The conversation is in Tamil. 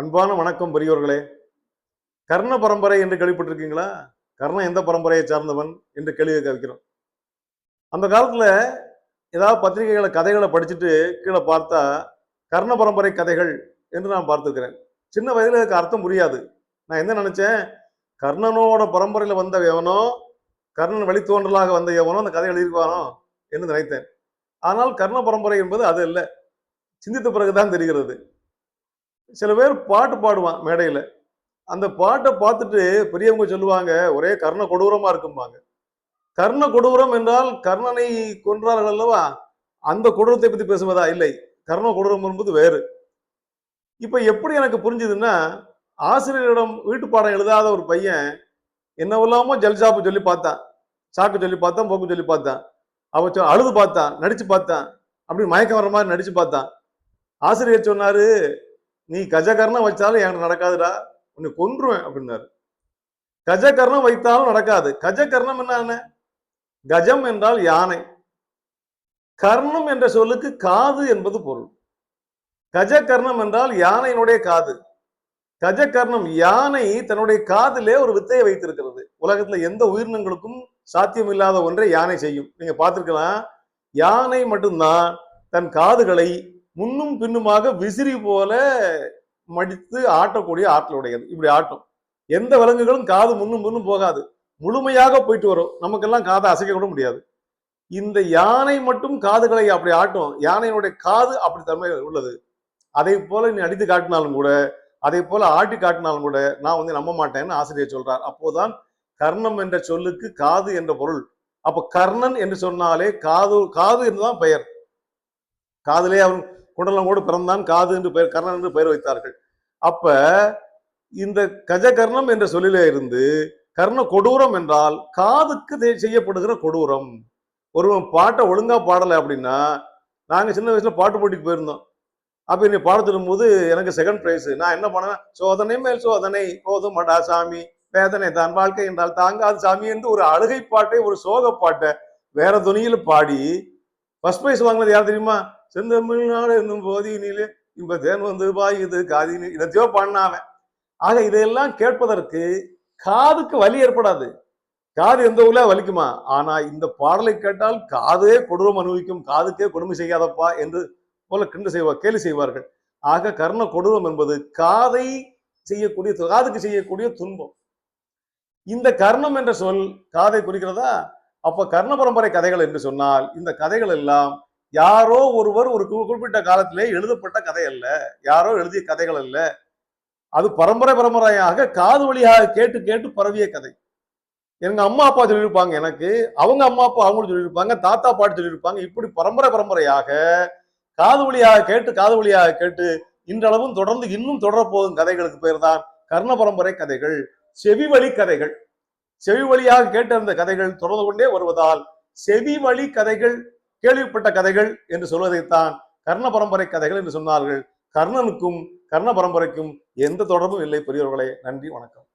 அன்பான வணக்கம் பெரியோர்களே. கர்ண பரம்பரை என்று கேள்விப்பட்டிருக்கீங்களா? கர்ணன் எந்த பரம்பரையை சார்ந்தவன் என்று கேள்வி கவிக்கிறோம் அந்த காலத்தில் ஏதாவது பத்திரிகைகளை கதைகளை படிச்சுட்டு கீழே பார்த்தா கர்ண பரம்பரை கதைகள் என்று நான் பார்த்துருக்கிறேன். சின்ன வயதில் எனக்கு அர்த்தம் புரியாது. நான் என்ன நினச்சேன்? கர்ணனோட பரம்பரையில் வந்த எவனோ கர்ணன் வழித்தோன்றலாக வந்த எவனோ அந்த கதை எழுதியிருப்பானோ என்று நினைத்தேன். ஆனால் கர்ண பரம்பரை என்பது அது இல்லை சிந்தித்த பிறகுதான் தெரிகிறது. சில பேர் பாட்டு பாடுவான் மேடையில். அந்த பாட்டை பார்த்துட்டு பெரியவங்க சொல்லுவாங்க ஒரே கர்ண கொடூரமாக இருக்கும்பாங்க. கர்ண கொடூரம் என்றால் கர்ணனை கொன்றார்கள் அல்லவா? அந்த கொடூரத்தை பற்றி பேசுவதா? இல்லை. கர்ண கொடூரம் என்பது வேறு. இப்போ எப்படி எனக்கு புரிஞ்சுதுன்னா ஆசிரியரிடம் வீட்டு பாடம் எழுதாத ஒரு பையன் என்னவெல்லாமோ ஜல்ஜாப்பு சொல்லி பார்த்தான். சாக்கு சொல்லி பார்த்தான் போக்கு சொல்லி பார்த்தான். அவ அழுது பார்த்தான் நடிச்சு பார்த்தான். அப்படி மயக்கம் வர மாதிரி நடிச்சு பார்த்தான். ஆசிரியர் சொன்னாரு நீ கஜகர்ணம் வச்சாலும் எனக்கு நடக்காதுடா உன்னை கொன்றுவேன் அப்படின்னாரு. கஜகர்ணம் வைத்தாலும் நடக்காது. கஜகர்ணம் என்ன கஜம் என்றால் யானை. கர்ணம் என்ற சொல்லுக்கு காது என்பது பொருள். கஜகர்ணம் என்றால் யானையினுடைய காது. கஜகர்ணம் யானை தன்னுடைய காதிலே ஒரு வித்தையை வைத்திருக்கிறது. உலகத்துல எந்த உயிரினங்களுக்கும் சாத்தியம் இல்லாத ஒன்றை யானை செய்யும். நீங்க பார்த்துருக்கலாம் யானை மட்டும்தான் தன் காதுகளை முன்னும் பின்னுமாக விசிறி போல மடித்து ஆட்டக்கூடிய ஆற்றல் உடையது இப்படி ஆட்டும். எந்த விலங்குகளும் காது முன்னும் பின்னும் போகாது. முழுமையாக போயிட்டு வரும். நமக்கெல்லாம் காதை அசைக்க கூட முடியாது. இந்த யானை மட்டும் காதுகளை அப்படி ஆட்டும். யானையினுடைய காது அப்படி தன்மை உள்ளது. அதை போல நீ அடித்து காட்டினாலும் கூட அதை போல ஆட்டி காட்டினாலும் கூட நான் வந்து நம்ப மாட்டேன்னு ஆசிரியர் சொல்றார். அப்போதான் கர்ணம் என்ற சொல்லுக்கு காது என்ற பொருள். அப்ப கர்ணன் என்று சொன்னாலே காது காது என்றுதான் பெயர். காதலே அவன் குண்டலங்கோடு பிறந்தான் காது என்று பெயர் கர்ணன் என்று பெயர் வைத்தார்கள். அப்ப இந்த கஜகர்ணம் என்ற சொல்லிலே இருந்து கர்ண கொடூரம் என்றால் காதுக்கு செய்யப்படுகிற கொடூரம். ஒருவன் பாட்டை ஒழுங்கா பாடலை அப்படின்னா நாங்கள் சின்ன வயசுல பாட்டு போட்டிக்கு போயிருந்தோம். அப்ப நீ பாட சொல்லும்போது எனக்கு செகண்ட் பிரைஸ் நான் என்ன பண்ணேன் சோதனை மேல் சோதனை போதும் மடா சாமி வேதனை தான் வாழ்க்கை என்றால் தாங்காது சாமி என்று ஒரு அழுகை பாட்டை ஒரு சோக பாட்டை வேற துணியில் பாடி ஃபர்ஸ்ட் பிரைஸ் வாங்கினது யார் தெரியுமா? செந்தமிழ்நாடு என்னும் போதியினிலே இப்ப தேன் வந்து பாயுது காதினி இதத்தையோ பண்ணாவன் ஆக இதையெல்லாம் கேட்பதற்கு காதுக்கு வலி ஏற்படாது. காது எந்த ஊர்ல வலிக்குமா? ஆனா இந்த பாடலை கேட்டால் காதே கொடூரம் அனுபவிக்கும் காதுக்கே கொடுமை செய்யாதப்பா என்று போல கிண்டு செய்வார் கேலி செய்வார்கள். ஆக கர்ண கொடூரம் என்பது காதை செய்யக்கூடிய காதுக்கு செய்யக்கூடிய துன்பம். இந்த கர்ணம் என்ற சொல் காதை குறிக்கிறதா? அப்ப கர்ண பரம்பரை கதைகள் என்று சொன்னால் இந்த கதைகள் எல்லாம் யாரோ ஒருவர் ஒரு குறிப்பிட்ட காலத்திலே எழுதப்பட்ட கதை அல்ல. யாரோ எழுதிய கதைகள் அல்ல. அது பரம்பரை பரம்பரையாக காது வழியாக கேட்டு கேட்டு பரவிய கதை. எங்க அம்மா அப்பா சொல்லியிருப்பாங்க எனக்கு. அவங்க அம்மா அப்பா அவங்களும் சொல்லியிருப்பாங்க. தாத்தா பாட்டு சொல்லியிருப்பாங்க. இப்படி பரம்பரை பரம்பரையாக காது வழியாக கேட்டு காது வழியாக கேட்டு இன்றளவும் தொடர்ந்து இன்னும் தொடரப்போகும் கதைகளுக்கு பேர் தான் கர்ண பரம்பரை கதைகள் செவி வழி கதைகள். செவி வழியாக கேட்டிருந்த கதைகள் தொடர்ந்து கொண்டே வருவதால் செவி வழி கதைகள் கேள்விப்பட்ட கதைகள் என்று சொல்வதைத்தான் கர்ண பரம்பரை கதைகள் என்று சொன்னார்கள். கர்ணனுக்கும் கர்ண பரம்பரைக்கும் எந்த தொடர்பும் இல்லை. பெரியவர்களே நன்றி வணக்கம்.